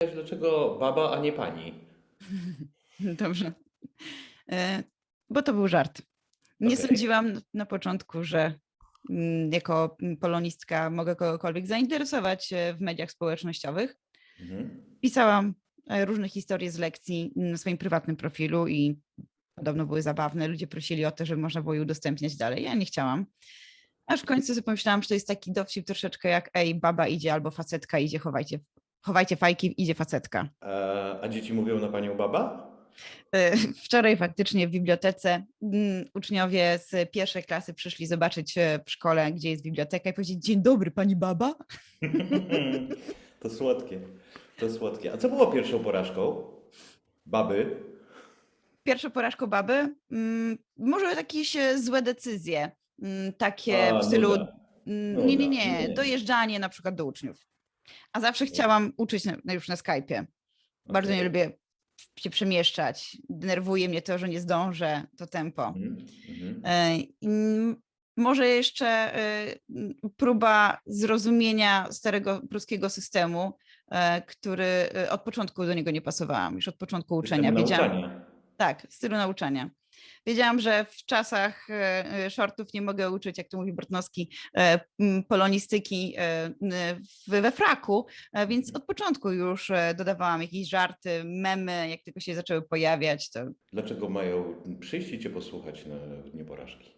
Dlaczego baba, a nie pani? Dobrze. E, Bo to był żart. Nie Okej. sądziłam na początku, że mm, jako polonistka mogę kogokolwiek zainteresować e, w mediach społecznościowych. Mhm. Pisałam e, różne historie z lekcji na swoim prywatnym profilu i podobno były zabawne. Ludzie prosili o to, żeby można było je udostępniać dalej. Ja nie chciałam. Aż w końcu sobie pomyślałam, że to jest taki dowcip troszeczkę jak ej, baba idzie albo facetka idzie, chowajcie, chowajcie fajki, idzie facetka. A, a dzieci mówią na panią baba? E, Wczoraj faktycznie w bibliotece mm, uczniowie z pierwszej klasy przyszli zobaczyć e, w szkole, gdzie jest biblioteka i powiedzieć dzień dobry, pani baba. To słodkie. To słodkie. A co było pierwszą porażką? Baby? Pierwszą porażką baby, mm, może jakieś złe decyzje, mm, takie A, w stylu, nuda. nie, nie, Nie. dojeżdżanie na przykład do uczniów. A zawsze chciałam uczyć na, już na Skype'ie. Bardzo nie Okej. lubię się przemieszczać. Denerwuje mnie to, że nie zdążę, to tempo. Mhm. Mhm. E, i m- Może jeszcze e, próba zrozumienia starego pruskiego systemu, e, który od początku do niego nie pasowałam, już od początku uczenia. Wiedziałam, tak, stylu nauczania. Wiedziałam, że w czasach e, e, shortów nie mogę uczyć, jak to mówi Bortnowski, e, polonistyki we fraku, więc od początku już dodawałam jakieś żarty, memy, jak tylko się zaczęły pojawiać, to Dlaczego mają przyjść i cię posłuchać na dnie porażki?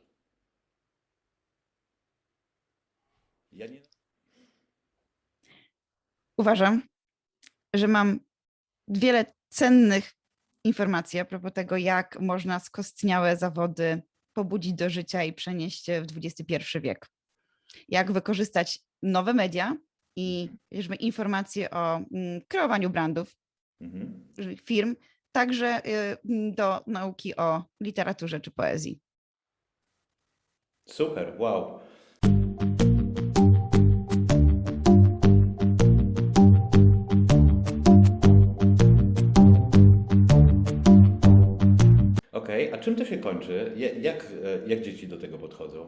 Ja nie... uważam, że mam wiele cennych informacji a propos tego, jak można skostniałe zawody pobudzić do życia i przenieść w XXI wiek. Jak wykorzystać nowe media i żeby informacje o mm, kreowaniu brandów Mhm. firm, także y, mm, do nauki o literaturze czy poezji. Super, wow. Okej, a czym to się kończy? Ja- Jak, e, jak dzieci do tego podchodzą?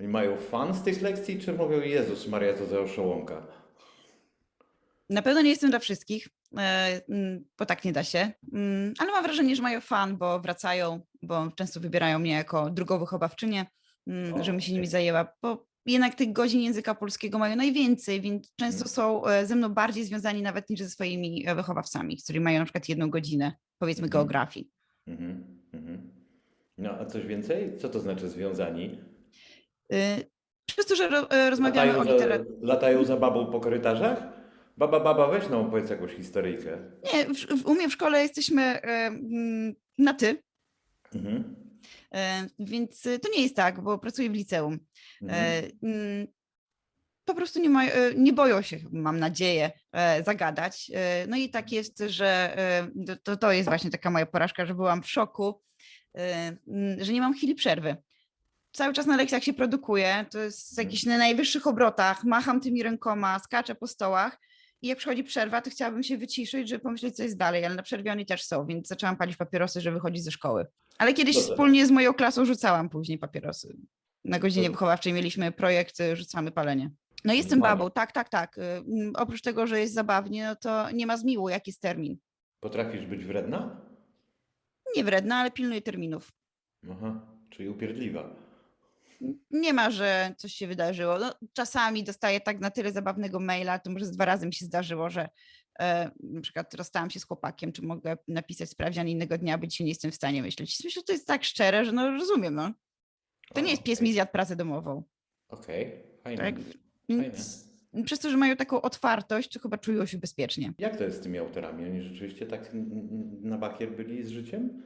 Oni mają fan z tych lekcji, czy mówią Jezus Maria, co za oszołomka? Na pewno nie jestem dla wszystkich, e, mm, bo tak nie da się, Mm, ale mam wrażenie, że mają fan, bo wracają, bo często wybierają mnie jako drugą wychowawczynię, mm, O, żebym się nimi zajęła, bo jednak tych godzin języka polskiego mają najwięcej, więc często są e, ze mną bardziej związani nawet niż ze swoimi wychowawcami, z którymi mają na przykład jedną godzinę, powiedzmy, Mhm. geografii. Mhm, mhm. No, a coś więcej? Co to znaczy związani? Y, Przez to, że ro, e, rozmawiamy o Latają za, literaturze. latają za babą po korytarzach? Baba, baba, weź nam opowiedz jakąś historyjkę. Nie, w, w, u mnie w szkole jesteśmy e, mm, na ty, Mhm. e, więc to nie jest tak, bo pracuję w liceum. Mhm. E, mm, po prostu nie, e, nie boją się, mam nadzieję, e, zagadać. E, No i tak jest, że to- to, jest właśnie taka moja porażka, że byłam w szoku, mm, że nie mam chwili przerwy. Cały czas na lekcjach się produkuję, to jest Mhm. jakiś na najwyższych obrotach, macham tymi rękoma, skaczę po stołach i jak przychodzi przerwa, to chciałabym się wyciszyć, żeby pomyśleć, co jest dalej, ale na przerwie oni też są, więc zaczęłam palić papierosy, żeby wychodzić ze szkoły. Ale kiedyś Dobra. wspólnie z moją klasą rzucałam później papierosy. Na godzinie wychowawczej mieliśmy projekt Rzucamy palenie. No jestem Fajnie. babą, tak, tak, tak. Y, Oprócz tego, że jest zabawnie, no to nie ma zmiłu, jaki jest termin. Potrafisz być wredna? Nie wredna, ale pilnuję terminów. Aha, czyli upierdliwa. Nie ma, że coś się wydarzyło. No, czasami dostaję tak na tyle zabawnego maila, to może z dwa razy mi się zdarzyło, że e, na przykład rozstałam się z chłopakiem, czy mogę napisać sprawdzian innego dnia, bo dzisiaj nie jestem w stanie myśleć. Myślę, że to jest tak szczere, że no rozumiem, no. To nie jest pies mi zjadł pracę domową. Okej, fajne. Tak? Fajne. Przez to, że mają taką otwartość, to chyba czują się bezpiecznie. Jak to jest z tymi autorami? Oni rzeczywiście tak na bakier byli z życiem?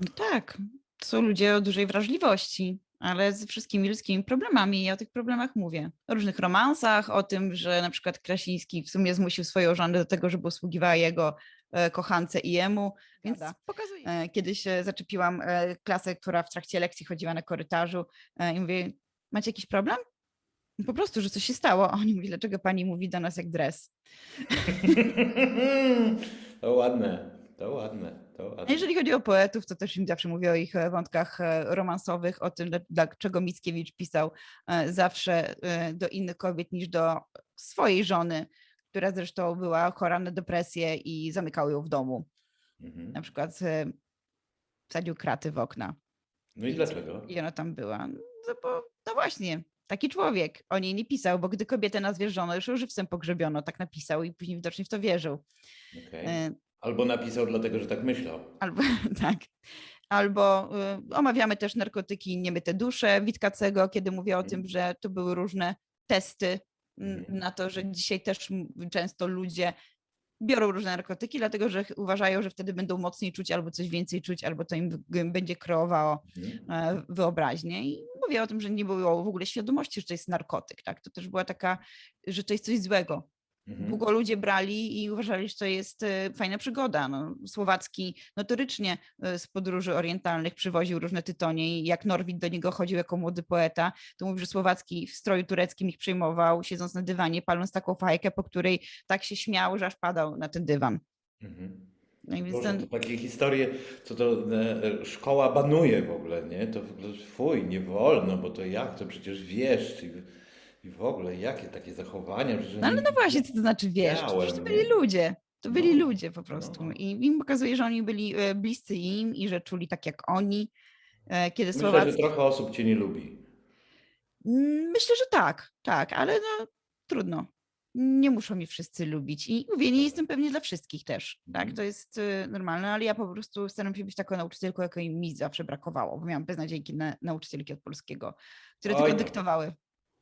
No tak, to są ludzie o dużej wrażliwości, ale z wszystkimi ludzkimi problemami. Ja o tych problemach mówię. O różnych romansach, o tym, że na przykład Krasiński w sumie zmusił swoją żonę do tego, żeby usługiwała jego e, kochance i jemu. Więc pokazuję. E, Kiedyś e, zaczepiłam klasę, która w trakcie lekcji chodziła na korytarzu i mówię, macie jakiś problem? Po prostu, że coś się stało. A oni mówi, dlaczego pani mówi do nas jak dres? to ładne, to ładne, to A ładne. jeżeli chodzi o poetów, to też im zawsze mówię o ich e, wątkach e, romansowych, o tym, dla- dlaczego Mickiewicz pisał e, zawsze do innych kobiet niż do swojej żony, która zresztą była chora na depresję i zamykał ją w domu. Mhm. Na przykład wsadził kraty w okna No i dlaczego? i ona tam była. No, bo, no właśnie, taki człowiek. O niej nie pisał, bo gdy kobietę nazwierzono, już ją żywcem pogrzebiono, tak napisał i później widocznie w to wierzył. E, Albo napisał dlatego, że tak myślał. Albo tak. Albo y, omawiamy też narkotyki niemyte dusze Witkacego, kiedy mówię o tym, Mhm. że to były różne testy mm, Mhm. na to, że dzisiaj też często ludzie biorą różne narkotyki, dlatego że uważają, że wtedy będą mocniej czuć albo coś więcej czuć, albo to im będzie kreowało Mhm. e, wyobraźnię. I mówię o tym, że nie było w ogóle świadomości, że to jest narkotyk. Tak? To też była taka, że to jest coś złego. Mhm. Długo ludzie brali i uważali, że to jest e, fajna przygoda. No, Słowacki notorycznie e, z podróży orientalnych przywoził różne tytonie i jak Norwid do niego chodził jako młody poeta, to mówił, że Słowacki w stroju tureckim ich przyjmował, siedząc na dywanie, paląc taką fajkę, po której tak się śmiał, że aż padał na ten dywan. Mhm. No Boże, ten, to takie historie, co to e, szkoła banuje w ogóle, nie? To w ogóle fuj, nie wolno, bo to jak, to przecież wiesz i, i w ogóle jakie takie zachowania. Przecież no ale no właśnie, co to znaczy wiesz? To Przecież to Miałem, byli ludzie. To byli No, ludzie po prostu. no. I im pokazuje, że oni byli e, bliscy im i że czuli tak jak oni. E, Kiedy Myślę, że Słowacki... trochę osób cię nie lubi. Mm, Myślę, że tak, tak, ale no trudno. Nie muszą mnie wszyscy lubić. I mówię, nie jestem pewnie dla wszystkich też. Tak, Mhm. to jest y, normalne, ale ja po prostu staram się być taką nauczycielką, jakiej mi zawsze brakowało, bo miałam beznadziejki na, nauczycielki od polskiego, które tylko no. dyktowały.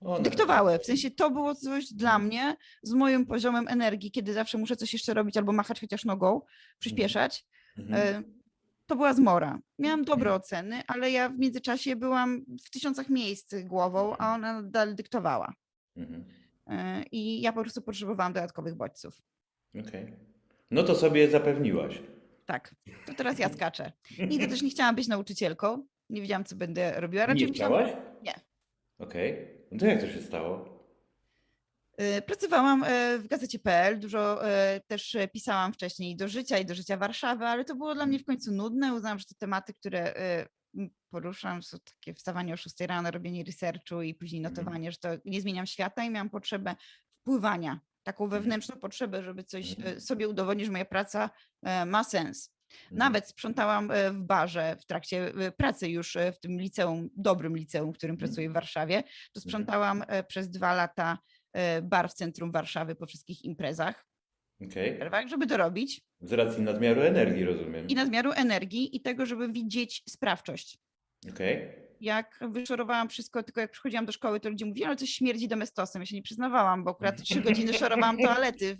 One- Dyktowały. W sensie to było coś dla Mhm. mnie z moim poziomem energii, kiedy zawsze muszę coś jeszcze robić albo machać chociaż nogą, przyspieszać. Mhm. E, To była zmora. Miałam dobre oceny, ale ja w międzyczasie byłam w tysiącach miejsc głową, a ona nadal dyktowała. Mhm. E, I ja po prostu potrzebowałam dodatkowych bodźców. Okej. No to sobie zapewniłaś. Tak, to teraz ja skaczę. Nigdy też nie chciałam być nauczycielką. Nie wiedziałam, co będę robiła. Raczej Nie myślałam- chciałaś? Nie. Okej. No to jak to się stało? E, Pracowałam e, w gazecie PL, dużo e, też pisałam wcześniej do życia i do życia Warszawy, ale to było dla mnie w końcu nudne. Uznałam, że te tematy, które poruszam, są takie wstawanie o 6 rano, robienie researchu i później Mhm. notowanie, że to nie zmieniam świata i miałam potrzebę wpływania, taką wewnętrzną potrzebę, żeby coś Mhm. sobie udowodnić, że moja praca ma sens. Mhm. Nawet sprzątałam e, w barze w trakcie e, pracy już e, w tym liceum, dobrym liceum, w którym Mhm. pracuję w Warszawie. To sprzątałam e, przez dwa lata bar w centrum Warszawy po wszystkich imprezach, tak, żeby to robić. Z racji nadmiaru energii, rozumiem. I nadmiaru energii i tego, żeby widzieć sprawczość. Okej. Jak wyszorowałam wszystko, tylko jak przychodziłam do szkoły, to ludzie mówili, ale coś śmierdzi domestosem. Ja się nie przyznawałam, bo akurat trzy godziny szorowałam toalety.